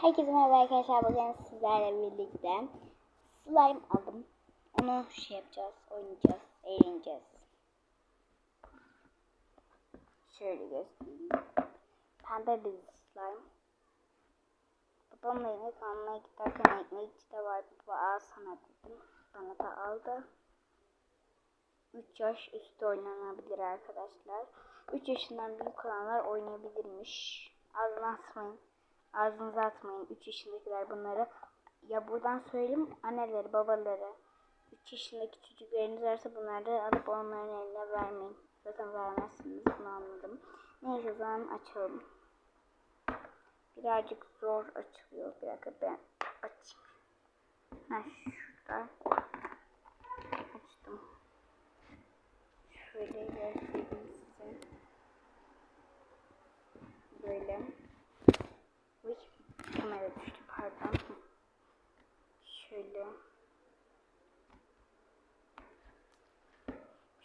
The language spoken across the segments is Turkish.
Herkese merhaba arkadaşlar. Bugün sizlerle birlikte slime aldım. Onu şey yapacağız, oynayacağız, eğleneceğiz. Şöyle göstereyim. Pembe bir slime. Babamla yemek almaya giderken ekmekçi de vardı. Baba al sana dedim. Bana da aldı. 3 yaş üstü oynanabilir arkadaşlar. 3 yaşından büyük olanlar oynayabilirmiş. Ağzına atmayın. Ağzınıza atmayın. 3 yaşındakiler bunları. Ya buradan söyleyeyim anneleri babaları. 3 yaşındaki çocuklarınız varsa bunları alıp onların eline vermeyin. Zaten vermezsiniz bunu anladım. Neyse o zaman açalım. Birazcık zor açılıyor. Bir dakika ben açayım. Ha şurada. Açtım. Şöyle göstereyim size. Böyle. Uy, kamera düştü pardon. Şöyle.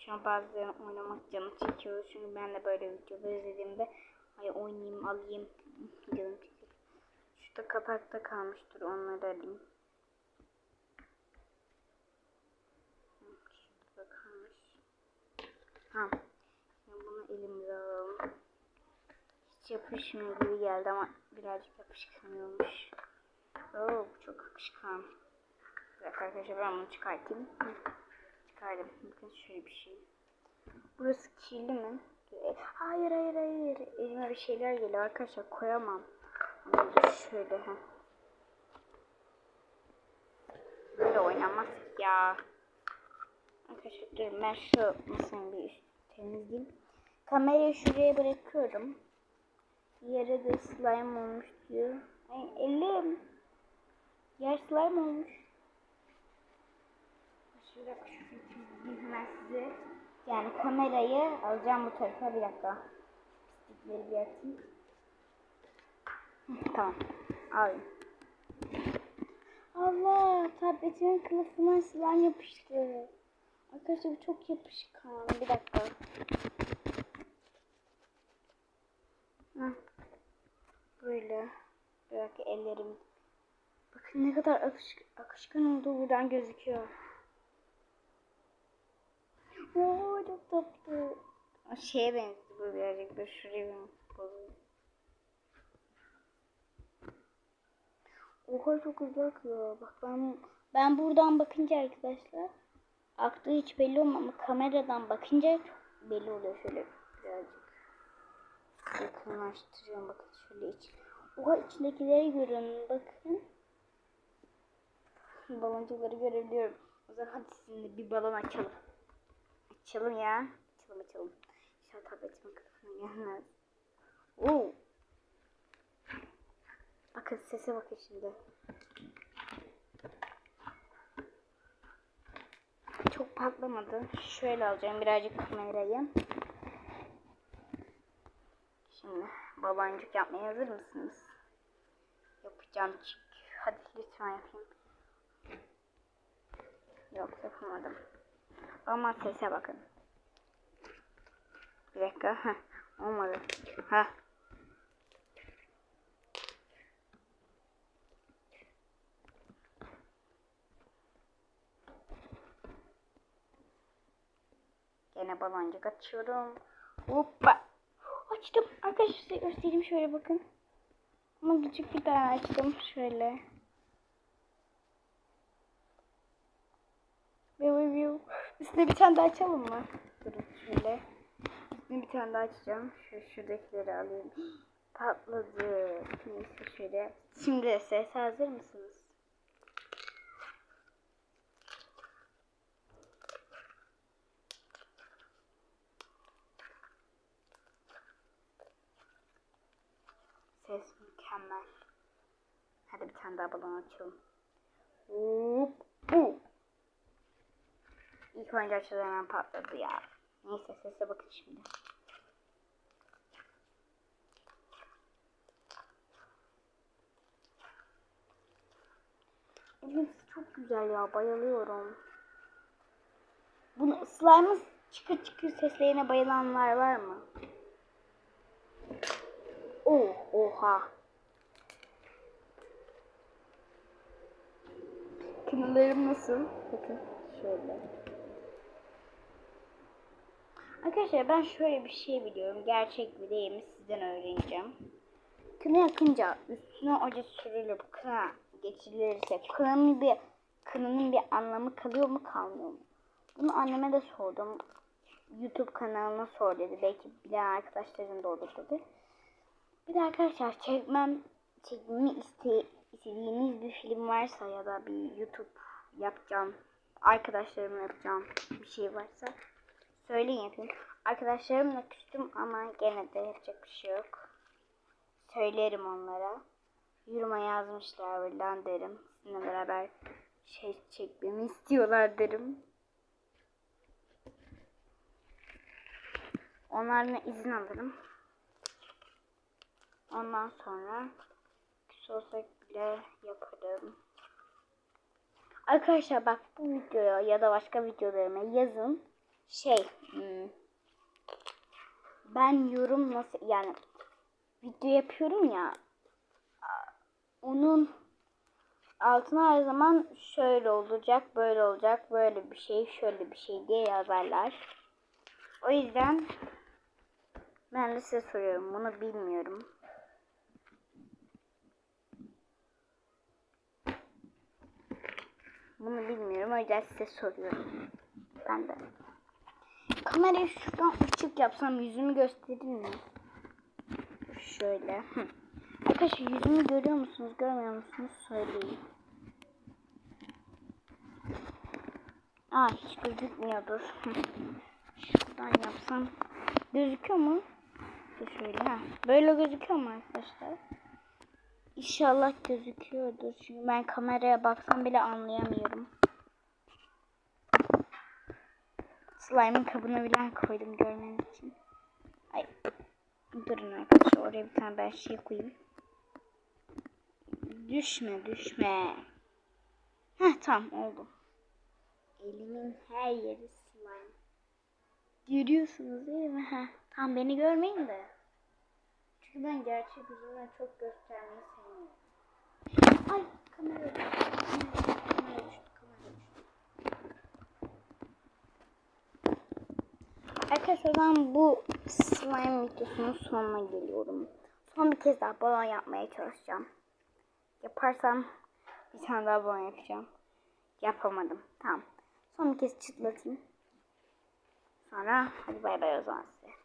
Şu an oynamak canım çekiyor. Çünkü ben de böyle videolar izlediğimde ay oynayayım alayım canım çekiyor. Şurada kapakta kalmıştır onları alayım. Şurada kalmış. Ha. Şimdi bunu elimize alalım. Hiç yapışmıyor gibi geldi ama birazcık yapışkanıyormuş. Oo çok akışkan. Bir dakika arkadaşlar ben bunu çıkartayım. Çıkardım. Bakın şöyle bir şey. Burası kirli mi? Hayır hayır hayır. Elime bir şeyler geliyor arkadaşlar koyamam. Ama şöyle. Heh. Böyle oynamaz ya. Arkadaşlar dur ben şu masanın bir üst temizleyeyim. Kamerayı şuraya bırakıyorum. Yere de slime olmuş diyor. Ay elim. Yer slime olmuş. Şöyle şu çizgimi hemen size. Yani kamerayı alacağım bu tarafa bir dakika. Pislikleri bir atayım. Tamam. Alayım. Allah tabletimin kılıfına slime yapıştı. Arkadaşlar bu çok yapışkan. Bir dakika. Heh. Böyle. Dakika ellerim. Bakın ne kadar akış, akışkan olduğu buradan gözüküyor. Oo çok tatlı. O şeye benziyor bu birazcık da şuraya bozayım. Oha çok hızlı akıyor. Bak ben ben buradan bakınca arkadaşlar aktığı hiç belli olmuyor ama kameradan bakınca çok belli oluyor şöyle birazcık. Yakınlaştırıyorum bakın şöyle iç. Oha içindekileri görün bakın. Baloncukları görebiliyorum. O zaman hadi sizinle bir balon açalım. Açalım ya. Açalım açalım. İnşallah tabletimin kılıfına gelmez. Oo. Bakın sese bakın şimdi. Çok patlamadı. Şöyle alacağım birazcık kamerayı. Şimdi baloncuk yapmaya hazır mısınız? Yapacağım çünkü. Hadi lütfen yapayım. Yok yapamadım. Ama sese bakın. Bir dakika. Heh, olmadı. Ha. Gene baloncuk açıyorum. Hoppa. Açtım. Arkadaşlar size göstereyim şöyle bakın. Ama küçük bir tane açtım. Şöyle. Viu viu. Üstüne bir tane daha açalım mı? Durun şöyle. Üstüne bir tane daha açacağım. Şu şuradakileri alayım. Patladı. Neyse şöyle. Şimdi ses hazır mısınız? Ses mükemmel. Hadi bir tane daha balon açalım. Hop. Bu. İlk önce açıldı hemen patladı ya. Neyse sese bakın şimdi. Evet çok güzel ya bayılıyorum. Bunu slime'ı çıkır çıkır seslerine bayılanlar var mı? Oh oha. Kınalarım nasıl? Bakın şöyle. Arkadaşlar ben şöyle bir şey biliyorum. Gerçek mi değil mi sizden öğreneceğim. Kına yakınca üstüne oje sürülüp kına geçirilirse kınanın bir kınanın bir anlamı kalıyor mu kalmıyor mu? Bunu anneme de sordum. YouTube kanalına sor dedi. Belki bilen arkadaşların da olur dedi. Bir de arkadaşlar çekmem çekmemi iste, istediğiniz bir film varsa ya da bir YouTube yapacağım arkadaşlarımla yapacağım bir şey varsa söyleyin yapayım. Arkadaşlarımla küstüm ama gene de yapacak bir şey yok. Söylerim onlara. Yoruma yazmışlar buradan derim. Sizinle beraber şey çekmemi istiyorlar derim. Onlarla izin alırım. Ondan sonra küs olsak bile yaparım. Arkadaşlar bak bu videoya ya da başka videolarıma yazın. Şey hmm, ben yorum nasıl yani video yapıyorum ya onun altına her zaman şöyle olacak, böyle olacak, böyle bir şey, şöyle bir şey diye yazarlar. O yüzden ben de size soruyorum. Bunu bilmiyorum. Bunu bilmiyorum. O yüzden size soruyorum. Ben de. Kamerayı şuradan ışık yapsam yüzümü gösterir mi? Şöyle. Arkadaşlar yüzümü görüyor musunuz? Görmüyor musunuz? Söyleyin. Aa hiç gözükmüyordur. Şuradan yapsam gözüküyor mu? Şöyle ha. Böyle gözüküyor mu arkadaşlar? İnşallah gözüküyordur. Çünkü ben kameraya baksam bile anlayamıyorum. Slime'ın kabına bile koydum görmeniz için. Ay. Durun arkadaşlar oraya bir tane ben şey koyayım. Düşme düşme. Heh tamam oldu. Elimin her yeri slime. Görüyorsunuz değil mi? Heh, tam beni görmeyin de. Çünkü ben gerçek yüzümden çok göstermeyi sevmiyorum. Ay. Kamera Arkadaşlar ben bu slime videosunun sonuna geliyorum. Son bir kez daha balon yapmaya çalışacağım. Yaparsam bir tane daha balon yapacağım. Yapamadım. Tamam. Son bir kez çıtlatayım. Sonra hadi bay bay o zaman size.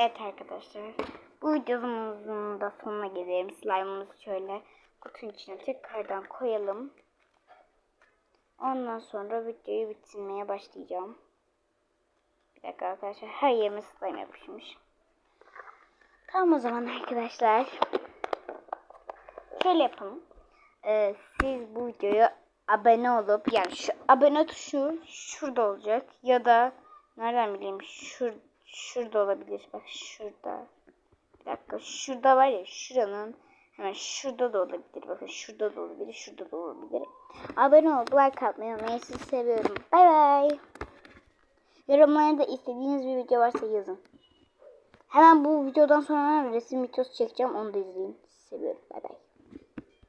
Evet arkadaşlar. Bu videomuzun da sonuna gelelim. Slime'ımızı şöyle kutunun içine tekrardan koyalım. Ondan sonra videoyu bitirmeye başlayacağım. Bir dakika arkadaşlar. Her yerime slime yapışmış. Tamam o zaman arkadaşlar. Şöyle yapalım. Ee, siz bu videoya abone olup yani şu abone tuşu şurada olacak ya da nereden bileyim şur, şurada olabilir. Bak şurada. Bir dakika şurada var ya şuranın hemen şurada da olabilir. Bakın şurada da olabilir. Şurada da olabilir. Abone olup like atmayı unutmayın. Sizi seviyorum. Bay bay. Yorumlarda istediğiniz bir video varsa yazın. Hemen bu videodan sonra resim videosu çekeceğim. Onu da izleyin. Seviyorum. Bay bay.